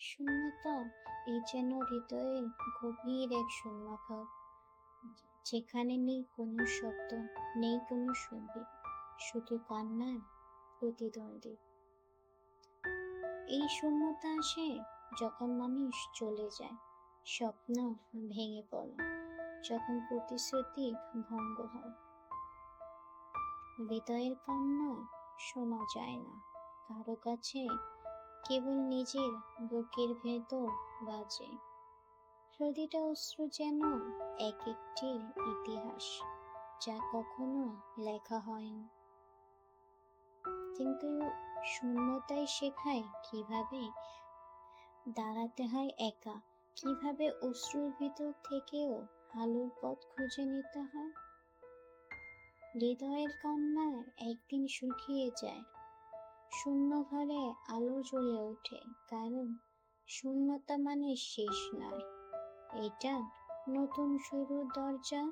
শূন্যতা এই যেন হৃদয়ের গভীর এক শূন্যভাব যেখানে নেই কোনো শব্দ, নেই কোনো সংগীত শুধু কান্নার প্রতিদ্বন্দ্বী। এই শূন্যতা আসে যখন মানুষ চলে যায়, স্বপ্ন ভেঙে পড়ে, যখন প্রতিশ্রুতি ভঙ্গ হয়। হৃদয়ের কান্না শোনা যায় না, কারও কাছে কেবল নিজের বুকের ভেতর বাজে। প্রতিটা অশ্রু যেন এক একটি ইতিহাস যা কখনো লেখা হয়নি কিন্তু শূন্যতাই শেখায় কীভাবে দাঁড়াতে হয় একা? কীভাবে অশ্রুর ভিতর থেকেও আলোর পথ খুঁজে নিতে হয়? হৃদয়ের কান্না একদিন শুকিয়ে যায়। শূন্য ঘরে আলো জ্বলে ওঠে কারণ শূন্যতা মানে শেষ নয়। এটা নতুন শুরুর দরজা।